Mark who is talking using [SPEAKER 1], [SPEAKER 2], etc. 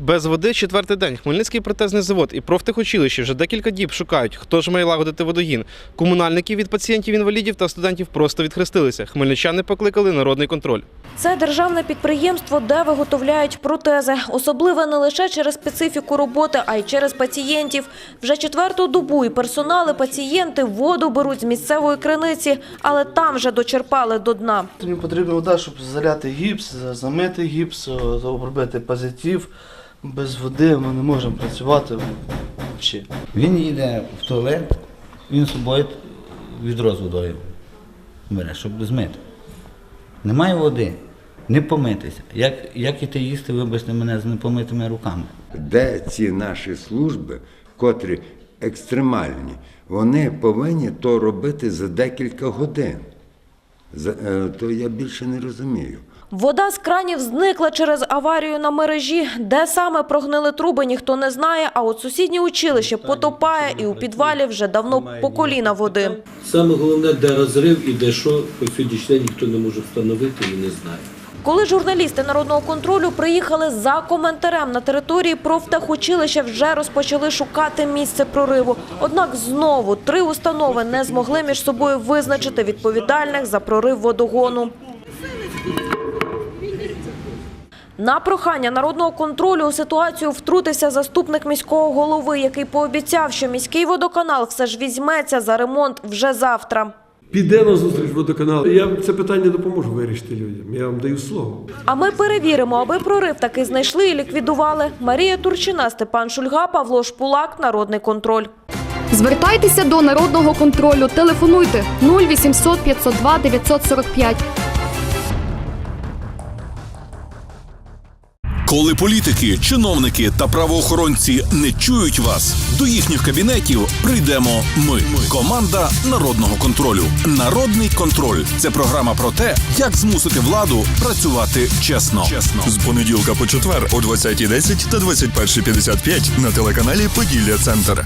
[SPEAKER 1] Без води четвертий день. Хмельницький протезний завод і профтехучилище вже декілька діб шукають, хто ж має лагодити водогін. Комунальники від пацієнтів-інвалідів та студентів просто відхрестилися. Хмельничани покликали народний контроль.
[SPEAKER 2] Це державне підприємство, де виготовляють протези. Особливе не лише через специфіку роботи, а й через пацієнтів. Вже четверту добу і персонал, і пацієнти воду беруть з місцевої криниці, але там вже дочерпали до дна.
[SPEAKER 3] Мені потрібна вода, щоб заляти гіпс, замити гіпс, обробити позитив. Без води ми не можемо працювати взагалі.
[SPEAKER 4] Він їде в туалет, він з собою відро з водою бере, щоб змити. Немає води, не помитися. Як, як іти їсти, вибачте мене, з непомитими руками?
[SPEAKER 5] де ці наші служби, котрі екстремальні, вони повинні то робити за декілька годин. За, е, то я більше не розумію.
[SPEAKER 2] Вода з кранів зникла через аварію на мережі. Де саме прогнили труби, ніхто не знає, а от сусіднє училище потопає і у підвалі вже давно по коліна води.
[SPEAKER 6] Саме головне, де розрив і де що, по сьогоднішній день ніхто не може встановити і не знає.
[SPEAKER 2] Коли журналісти народного контролю приїхали за коментарем на території профтехучилища, вже розпочали шукати місце прориву. Однак знову три установи не змогли між собою визначити відповідальних за прорив водогону. На прохання народного контролю у ситуацію втрутився заступник міського голови, який пообіцяв, що міський водоканал все ж візьметься за ремонт вже завтра.
[SPEAKER 7] Піде на зустріч водоканал. Я це питання допоможу вирішити людям. Я вам даю слово.
[SPEAKER 2] А ми перевіримо, аби прорив таки знайшли і ліквідували. Марія Турчина, Степан Шульга, Павло Шпулак, Народний контроль.
[SPEAKER 8] Звертайтеся до народного контролю. Телефонуйте 0800 502 945.
[SPEAKER 9] Коли політики, чиновники та правоохоронці не чують вас, до їхніх кабінетів прийдемо ми. Команда народного контролю. Народний контроль це програма про те, як змусити владу працювати чесно. Чесно
[SPEAKER 10] З понеділка по четвер о 20.10 та 21.55 на телеканалі Поділля Центр.